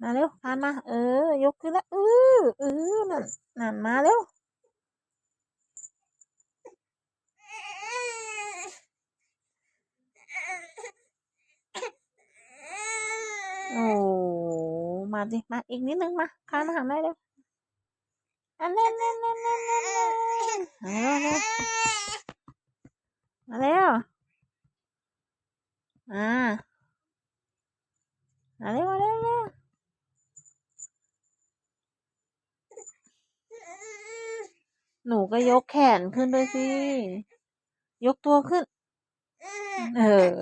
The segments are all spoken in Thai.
มาเร็วคานมา เออ ยกขึ้นแล้วเออเออนั่นนั่นมาเร็วโอ้มาดิมาอีกนิดนึงมาคานมาหาแม่เร็วอันเน่นเน่นเน่นเน่นเน่นเน่นมาเร็วมามาเร็วมาเร็ว หนูก็ยกแขนขึ้นด้วยสิ ยกตัวขึ้น เออ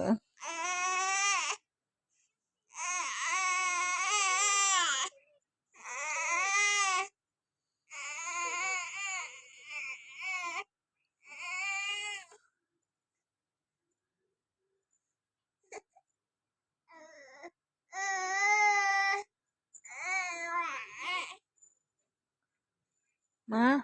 มา